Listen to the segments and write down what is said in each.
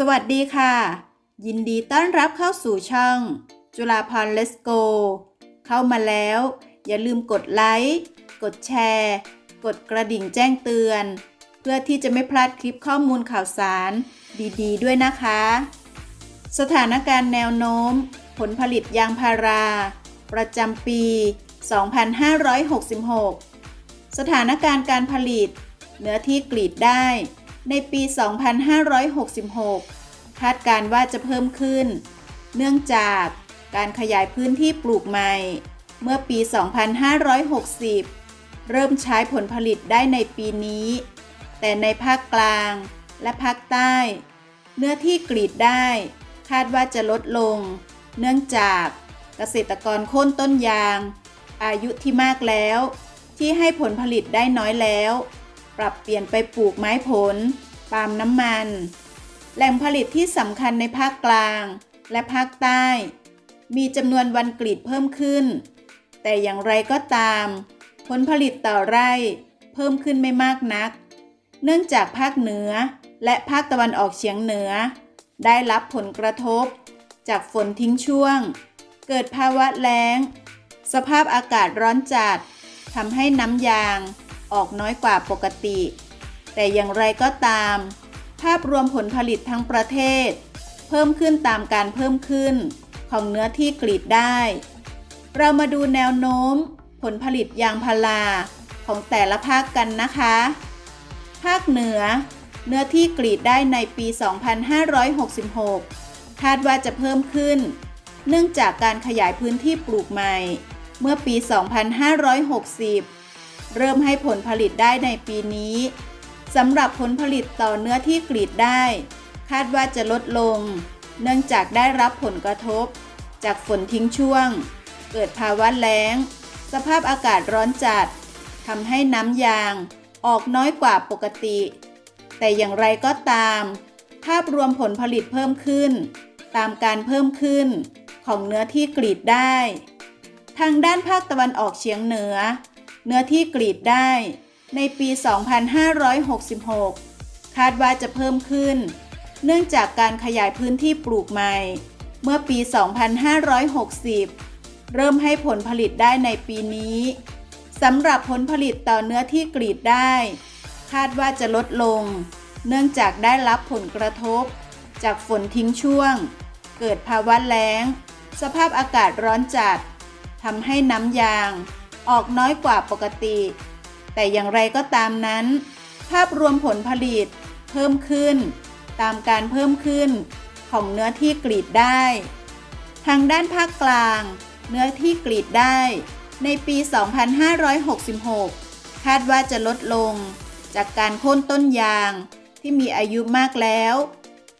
สวัสดีค่ะ ยินดีต้อนรับเข้าสู่ช่อง จุฬาพรเลสโก เข้ามาแล้ว อย่าลืมกดไลค์กดแชร์ กดกระดิ่งแจ้งเตือน เพื่อที่จะไม่พลาดคลิปข้อมูลข่าวสารดี ๆด้วยนะคะ สถานการณ์แนวโน้ม ผลผลิตยางพารา ประจำปี 2566 สถานการณ์การผลิต เนื้อที่กรีดได้ ในปี 2566 คาดการว่าจะเพิ่มขึ้น เนื่องจากการขยายพื้นที่ปลูกใหม่ เมื่อปี 2560 เริ่มใช้ผลผลิตได้ในปีนี้ แต่ในภาคกลางและภาคใต้ เนื้อที่กรีดได้ คาดว่าจะลดลง เนื่องจากเกษตรกรโค่นต้นยาง อายุที่มากแล้ว ที่ให้ผลผลิตได้น้อยแล้ว ปรับเปลี่ยนไปปลูกไม้ผล ปาล์มน้ำมัน แหล่งผลิตที่สำคัญในภาคกลาง และภาคใต้ มีจำนวนวันกรีดเพิ่มขึ้น แต่อย่างไรก็ตาม ผลผลิตต่อไร่เพิ่มขึ้นไม่มากนัก เนื่องจากภาคเหนือและภาคตะวันออกเฉียงเหนือ ได้รับผลกระทบ จากฝนทิ้งช่วง เกิดภาวะแล้ง สภาพอากาศร้อนจัดทำให้น้ำยาง ออกน้อยกว่าปกติ แต่อย่างไรก็ตาม ภาพรวมผลผลิตทั้งประเทศ เพิ่มขึ้นตามการเพิ่มขึ้นของเนื้อที่กรีดได้ เรามาดูแนวโน้ม ผลผลิตยางพาราของแต่ละภาคกันนะคะ ภาคเหนือ เนื้อที่กรีดได้ในปี 2566 คาดว่าจะเพิ่มขึ้น เนื่องจากการขยายพื้นที่ปลูกใหม่ เมื่อปี 2560 เริ่มให้ผลผลิตได้ในปีนี้สำหรับผลผลิตต่อเนื้อที่กรีดได้ คาดว่าจะลดลง เนื่องจากได้รับผลกระทบ จากฝนทิ้งช่วง เกิดภาวะแล้ง สภาพอากาศร้อนจัดทำให้น้ำยาง ออกน้อยกว่าปกติ แต่อย่างไรก็ตาม ภาพรวมผลผลิตเพิ่มขึ้น ตามการเพิ่มขึ้นของเนื้อที่กรีดได้ ทางด้านภาคตะวันออกเฉียงเหนือ เนื้อที่กรีดได้ในปี 2566 คาดว่าจะเพิ่มขึ้น เนื่องจากการขยายพื้นที่ปลูกใหม่ เมื่อปี 2560 เริ่มให้ผลผลิตได้ในปีนี้สำหรับผลผลิตต่อเนื้อที่กรีดได้ คาดว่าจะลดลง เนื่องจากได้รับผลกระทบ จากฝนทิ้งช่วง เกิดภาวะแล้ง สภาพอากาศร้อนจัดทำให้น้ำยาง ออกน้อยกว่าปกติ แต่อย่างไรก็ตามนั้น ภาพรวมผลผลิตเพิ่มขึ้น ตามการเพิ่มขึ้นของเนื้อที่กรีดได้ ทางด้านภาคกลาง เนื้อที่กรีดได้ ในปี 2566 คาดว่าจะลดลง จากการโค่นต้นยางที่มีอายุมากแล้ว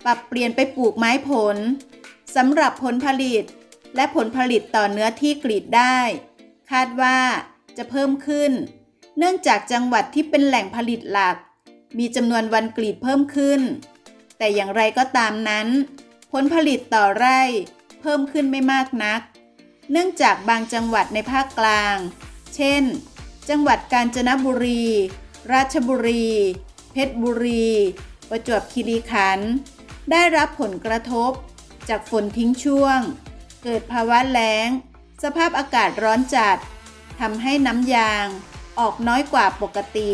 ปรับเปลี่ยนไปปลูกไม้ผลสำหรับผลผลิต และผลผลิตต่อเนื้อที่กรีดได้ คาดว่าจะเพิ่มขึ้น เนื่องจากจังหวัดที่เป็นแหล่งผลิตหลัก มีจำนวนวันกรีดเพิ่มขึ้น แต่อย่างไรก็ตามนั้น ผลผลิตต่อไร่เพิ่มขึ้นไม่มากนัก เนื่องจากบางจังหวัดในภาคกลาง เช่น จังหวัดกาญจนบุรี ราชบุรี เพชรบุรี ประจวบคีรีขันธ์ ได้รับผลกระทบจากฝนทิ้งช่วง เกิดภาวะแล้ง สภาพอากาศร้อนจัดทำให้น้ำยางออกน้อยกว่าปกติ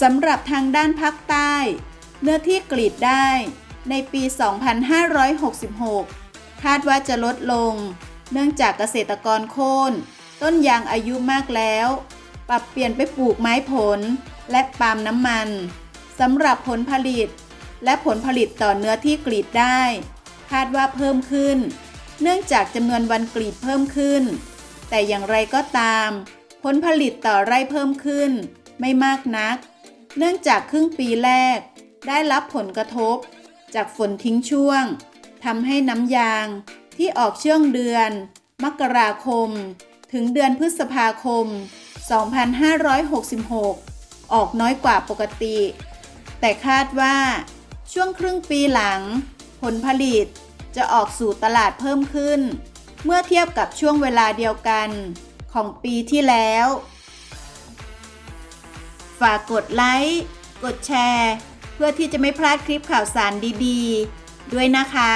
สำหรับทางด้านภาคใต้ เนื้อที่กรีดได้ในปี 2566 คาดว่าจะลดลง เนื่องจากเกษตรกรโค่นต้นยางอายุมากแล้ว ปรับเปลี่ยนไปปลูกไม้ผลและปาล์มน้ำมันสำหรับผลผลิต และผลผลิตต่อเนื้อที่กรีดได้ คาดว่าเพิ่มขึ้น เนื่องจากจำนวนวันกรีดเพิ่มขึ้น แต่อย่างไรก็ตาม ผลผลิตต่อไร่เพิ่มขึ้น ไม่มากนัก เนื่องจากครึ่งปีแรก ได้รับผลกระทบ จากฝนทิ้งช่วงทำให้น้ำยางที่ออกช่วงเดือน มกราคม ถึงเดือนพฤษภาคม 2566 ออกน้อยกว่าปกติ แต่คาดว่า ช่วงครึ่งปีหลัง ผลผลิต จะออกสู่ตลาดเพิ่มขึ้น เมื่อเทียบกับช่วงเวลาเดียวกันของปีที่แล้ว ฝากกดไลค์ กดแชร์ เพื่อที่จะไม่พลาดคลิปข่าวสารดี ๆ ด้วยนะคะ